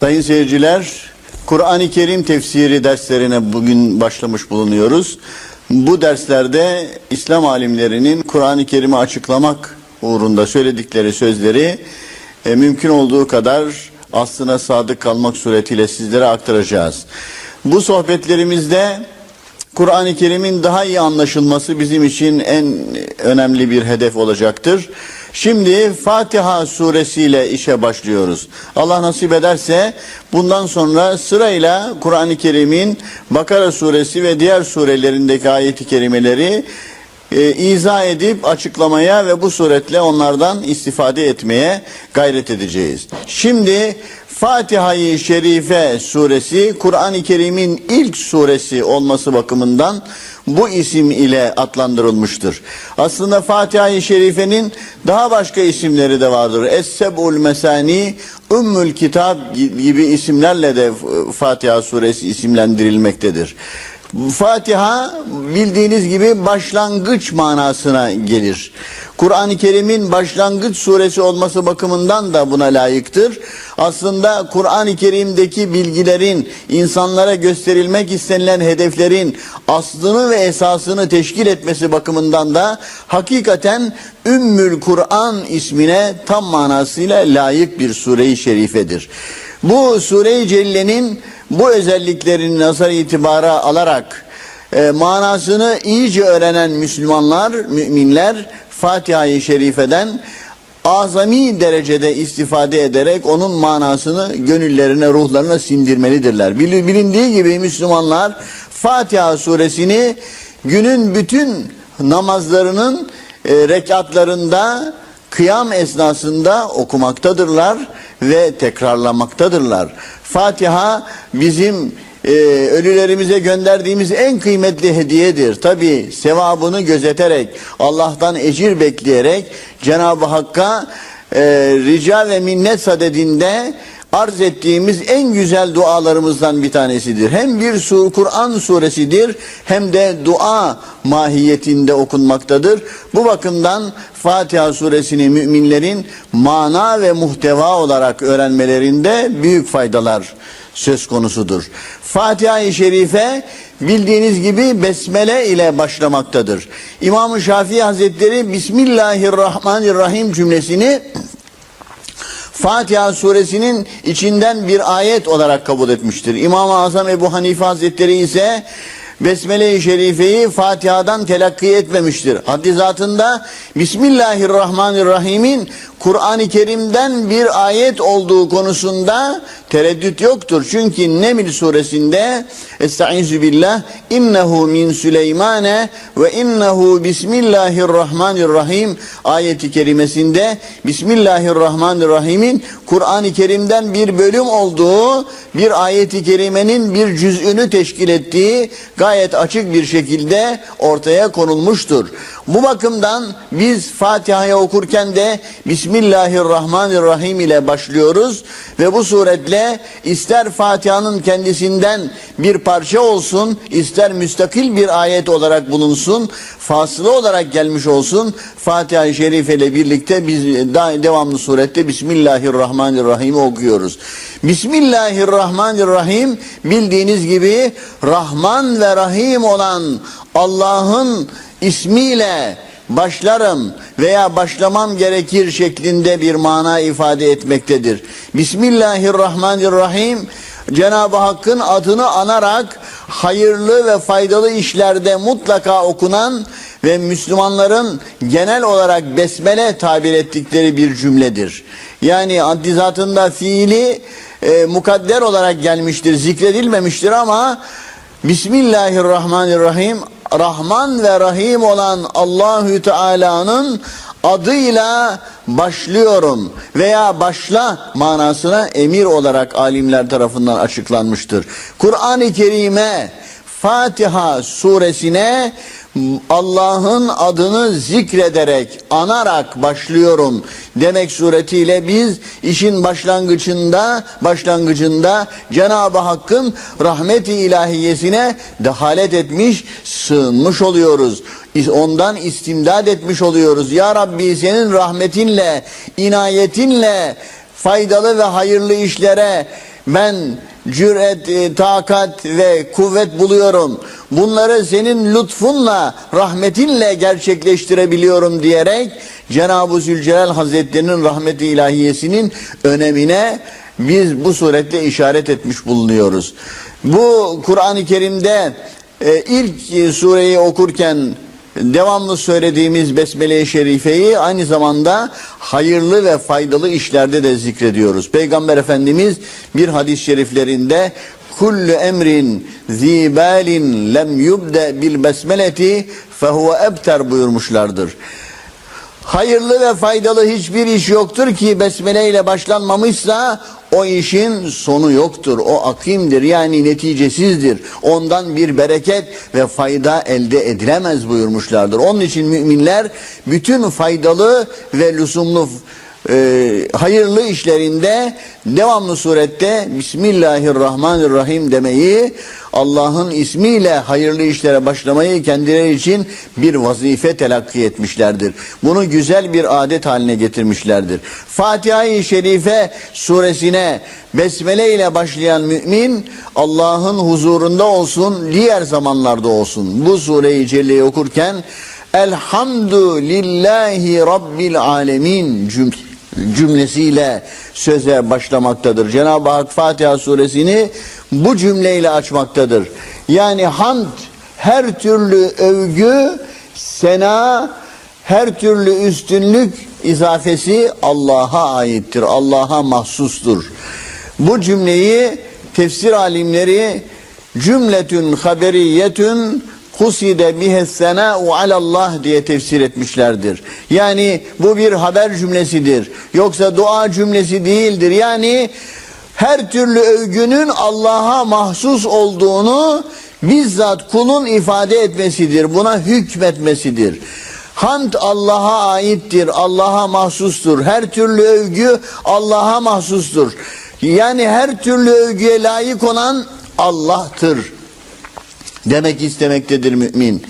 Sayın seyirciler, Kur'an-ı Kerim tefsiri derslerine bugün başlamış bulunuyoruz. Bu derslerde İslam alimlerinin Kur'an-ı Kerim'i açıklamak uğrunda söyledikleri sözleri e, mümkün olduğu kadar aslına sadık kalmak suretiyle sizlere aktaracağız. Bu sohbetlerimizde Kur'an-ı Kerim'in daha iyi anlaşılması bizim için en önemli bir hedef olacaktır. Şimdi Fatiha suresiyle işe başlıyoruz. Allah nasip ederse bundan sonra sırayla Kur'an-ı Kerim'in Bakara suresi ve diğer surelerindeki ayeti kerimeleri e, izah edip açıklamaya ve bu suretle onlardan istifade etmeye gayret edeceğiz. Şimdi Fatiha-i Şerife suresi Kur'an-ı Kerim'in ilk suresi olması bakımından bu isim ile adlandırılmıştır. Aslında Fatiha-i Şerife'nin daha başka isimleri de vardır. Es-Seb'ul Mesani, Ümmül Kitap gibi isimlerle de Fatiha suresi isimlendirilmektedir. Fatiha bildiğiniz gibi başlangıç manasına gelir. Kur'an-ı Kerim'in başlangıç suresi olması bakımından da buna layıktır. Aslında Kur'an-ı Kerim'deki bilgilerin, insanlara gösterilmek istenilen hedeflerin aslını ve esasını teşkil etmesi bakımından da hakikaten Ümmül Kur'an ismine tam manasıyla layık bir sure-i şerifedir. Bu sure-i cellenin bu özelliklerini nazar itibara alarak e, manasını iyice öğrenen Müslümanlar, müminler Fatiha-i Şerife'den azami derecede istifade ederek onun manasını gönüllerine, ruhlarına sindirmelidirler. Bilindiği gibi Müslümanlar Fatiha suresini günün bütün namazlarının e, rekatlarında kıyam esnasında okumaktadırlar ve tekrarlamaktadırlar. Fatiha bizim e, ölülerimize gönderdiğimiz en kıymetli hediyedir. Tabi sevabını gözeterek, Allah'tan ecir bekleyerek Cenab-ı Hakk'a e, rica ve minnet sadedinde arz ettiğimiz en güzel dualarımızdan bir tanesidir. Hem bir sur, Kur'an suresidir hem de dua mahiyetinde okunmaktadır. Bu bakımdan Fatiha suresini müminlerin mana ve muhteva olarak öğrenmelerinde büyük faydalar söz konusudur. Fatiha-i Şerife bildiğiniz gibi besmele ile başlamaktadır. İmam-ı Şafii Hazretleri Bismillahirrahmanirrahim cümlesini Fatiha suresinin içinden bir ayet olarak kabul etmiştir. İmam-ı Azam Ebu Hanife Hazretleri ise Besmele-i Şerife'yi Fatiha'dan telakki etmemiştir. Haddi zatında Bismillahirrahmanirrahim'in Kur'an-ı Kerim'den bir ayet olduğu konusunda tereddüt yoktur. Çünkü Neml suresinde Estaizu billah innehu min Süleymane ve innehu bismillahirrahmanirrahim ayeti kerimesinde Bismillahirrahmanirrahim'in Kur'an-ı Kerim'den bir bölüm olduğu bir ayeti kerimenin bir cüz'ünü teşkil ettiği gayet açık bir şekilde ortaya konulmuştur. Bu bakımdan biz Fatiha'yı okurken de Bismillahirrahmanirrahim ile başlıyoruz ve bu suretle ister Fatiha'nın kendisinden bir parça olsun, ister müstakil bir ayet olarak bulunsun, fasılı olarak gelmiş olsun, Fatiha-i Şerife ile birlikte biz devamlı surette Bismillahirrahmanirrahim okuyoruz. Bismillahirrahmanirrahim bildiğiniz gibi Rahman ve Rahim olan Allah'ın ismiyle başlarım veya başlamam gerekir şeklinde bir mana ifade etmektedir. Bismillahirrahmanirrahim Cenab-ı Hakk'ın adını anarak hayırlı ve faydalı işlerde mutlaka okunan ve Müslümanların genel olarak besmele tabir ettikleri bir cümledir. Yani addizatında fiili e, mukadder olarak gelmiştir, zikredilmemiştir ama Bismillahirrahmanirrahim Rahman ve Rahim olan Allahü Teala'nın adıyla başlıyorum veya başla manasına emir olarak alimler tarafından açıklanmıştır. Kur'an-ı Kerim'e Fatiha suresine Allah'ın adını zikrederek, anarak başlıyorum demek suretiyle biz işin başlangıcında, başlangıcında Cenab-ı Hakk'ın rahmeti ilahiyesine dehalet etmiş, sığınmış oluyoruz. Ondan istimdad etmiş oluyoruz. Ya Rabbi senin rahmetinle, inayetinle faydalı ve hayırlı işlere ben cüret, e, takat ve kuvvet buluyorum. Bunları senin lütfunla, rahmetinle gerçekleştirebiliyorum diyerek Cenab-ı Zülcelal Hazretlerinin rahmeti ilahiyesinin önemine biz bu surette işaret etmiş bulunuyoruz. Bu Kur'an-ı Kerim'de e, ilk e, sureyi okurken devamlı söylediğimiz Besmele-i Şerife'yi aynı zamanda hayırlı ve faydalı işlerde de zikrediyoruz. Peygamber Efendimiz bir hadis-i şeriflerinde kullu emrin zibalin lem yubde bil besmeleti fehuve ebter buyurmuşlardır. Hayırlı ve faydalı hiçbir iş yoktur ki besmele ile başlanmamışsa o işin sonu yoktur. O akimdir yani neticesizdir. Ondan bir bereket ve fayda elde edilemez buyurmuşlardır. Onun için müminler bütün faydalı ve lüzumlu e, hayırlı işlerinde devamlı surette Bismillahirrahmanirrahim demeyi Allah'ın ismiyle hayırlı işlere başlamayı kendileri için bir vazife telakki etmişlerdir. Bunu güzel bir adet haline getirmişlerdir. Fatiha-i Şerife suresine besmele ile başlayan mümin Allah'ın huzurunda olsun, diğer zamanlarda olsun. Bu sureyi celleyi okurken Elhamdülillahi Rabbil Alemin cümlesi cümlesiyle söze başlamaktadır. Cenab-ı Hak Fatiha suresini bu cümleyle açmaktadır. Yani hamd her türlü övgü, sena, her türlü üstünlük izafesi Allah'a aittir. Allah'a mahsustur. Bu cümleyi tefsir alimleri cümletün haberiyetün huside bihe sena'u alallah diye tefsir etmişlerdir. Yani bu bir haber cümlesidir. Yoksa dua cümlesi değildir. Yani her türlü övgünün Allah'a mahsus olduğunu bizzat kulun ifade etmesidir. Buna hükmetmesidir. Hamd Allah'a aittir, Allah'a mahsustur. Her türlü övgü Allah'a mahsustur. Yani her türlü övgüye layık olan Allah'tır demek istemektedir mümin.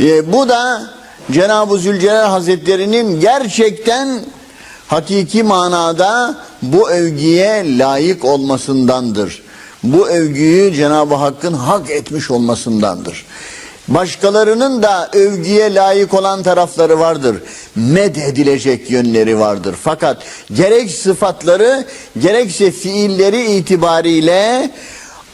E, bu da Cenab-ı Zülcelal Hazretleri'nin gerçekten hakiki manada bu övgüye layık olmasındandır. Bu övgüyü Cenab-ı Hakk'ın hak etmiş olmasındandır. Başkalarının da övgüye layık olan tarafları vardır. Med edilecek yönleri vardır. Fakat gerek sıfatları gerekse fiilleri itibariyle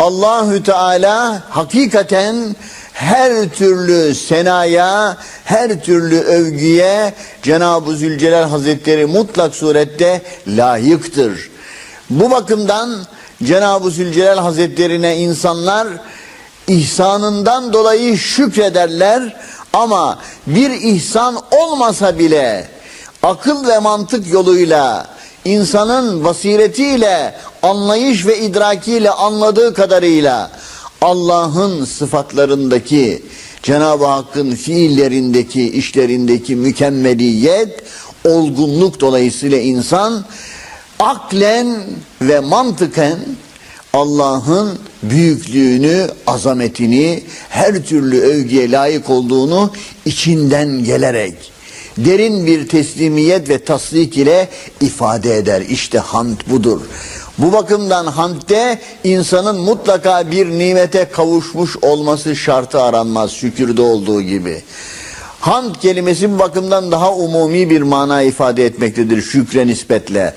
Allahü Teala hakikaten her türlü senaya, her türlü övgüye Cenab-ı Zülcelal Hazretleri mutlak surette layıktır. Bu bakımdan Cenab-ı Zülcelal Hazretlerine insanlar ihsanından dolayı şükrederler ama bir ihsan olmasa bile akıl ve mantık yoluyla insanın basiretiyle, anlayış ve idrakiyle anladığı kadarıyla Allah'ın sıfatlarındaki, Cenab-ı Hakk'ın fiillerindeki, işlerindeki mükemmeliyet, olgunluk dolayısıyla insan aklen ve mantıken Allah'ın büyüklüğünü, azametini, her türlü övgüye layık olduğunu içinden gelerek derin bir teslimiyet ve tasdik ile ifade eder. İşte hamd budur. Bu bakımdan hamdde insanın mutlaka bir nimete kavuşmuş olması şartı aranmaz şükürde olduğu gibi. Hamd kelimesi bu bakımdan daha umumi bir mana ifade etmektedir şükre nispetle.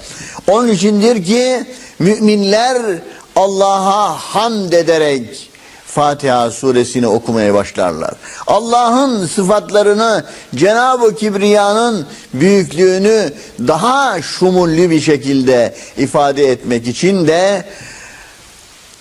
Onun içindir ki müminler Allah'a hamd ederek Fatiha suresini okumaya başlarlar. Allah'ın sıfatlarını, Cenab-ı Kibriya'nın büyüklüğünü daha şumullü bir şekilde ifade etmek için de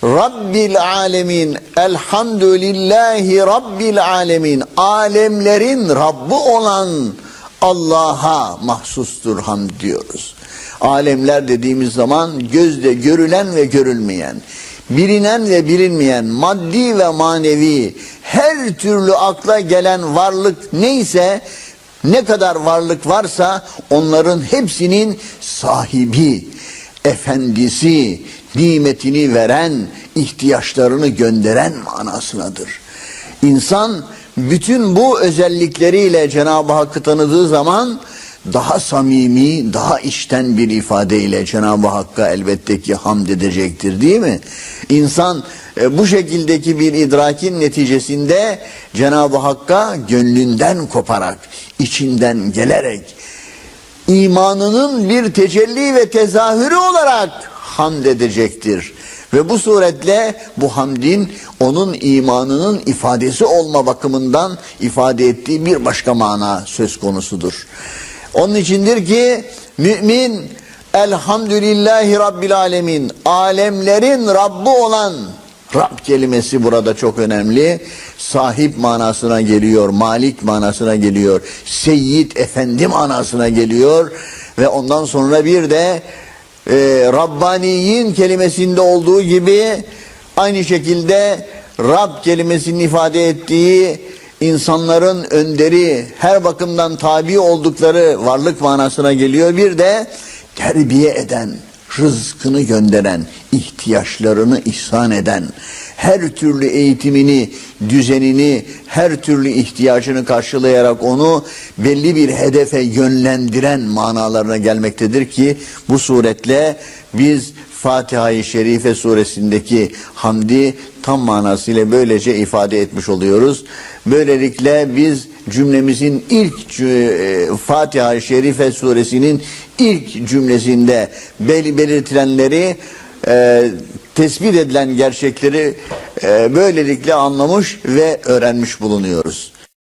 Rabbil alemin elhamdülillahi Rabbil alemin alemlerin Rabbi olan Allah'a mahsustur hamd diyoruz. Alemler dediğimiz zaman gözde görülen ve görülmeyen bilinen ve bilinmeyen maddi ve manevi her türlü akla gelen varlık neyse ne kadar varlık varsa onların hepsinin sahibi, efendisi, nimetini veren, ihtiyaçlarını gönderen manasınadır. İnsan bütün bu özellikleriyle Cenab-ı Hakk'ı tanıdığı zaman daha samimi, daha içten bir ifadeyle Cenab-ı Hakk'a elbette ki hamd edecektir değil mi? İnsan e, bu şekildeki bir idrakin neticesinde Cenab-ı Hakk'a gönlünden koparak, içinden gelerek, imanının bir tecelli ve tezahürü olarak hamd edecektir. Ve bu suretle bu hamdin onun imanının ifadesi olma bakımından ifade ettiği bir başka mana söz konusudur. Onun içindir ki mümin elhamdülillahi rabbil alemin alemlerin Rabbi olan Rab kelimesi burada çok önemli. Sahip manasına geliyor, malik manasına geliyor, seyyid efendi manasına geliyor ve ondan sonra bir de e, Rabbaniyin kelimesinde olduğu gibi aynı şekilde Rab kelimesinin ifade ettiği insanların önderi, her bakımdan tabi oldukları varlık manasına geliyor. Bir de terbiye eden, rızkını gönderen, ihtiyaçlarını ihsan eden, her türlü eğitimini, düzenini, her türlü ihtiyacını karşılayarak onu belli bir hedefe yönlendiren manalarına gelmektedir ki bu suretle biz Fatiha-i Şerife suresindeki hamdi tam manasıyla böylece ifade etmiş oluyoruz. Böylelikle biz cümlemizin ilk e, Fatiha-i Şerife suresinin ilk cümlesinde bel belirtilenleri e, tespit edilen gerçekleri e, böylelikle anlamış ve öğrenmiş bulunuyoruz.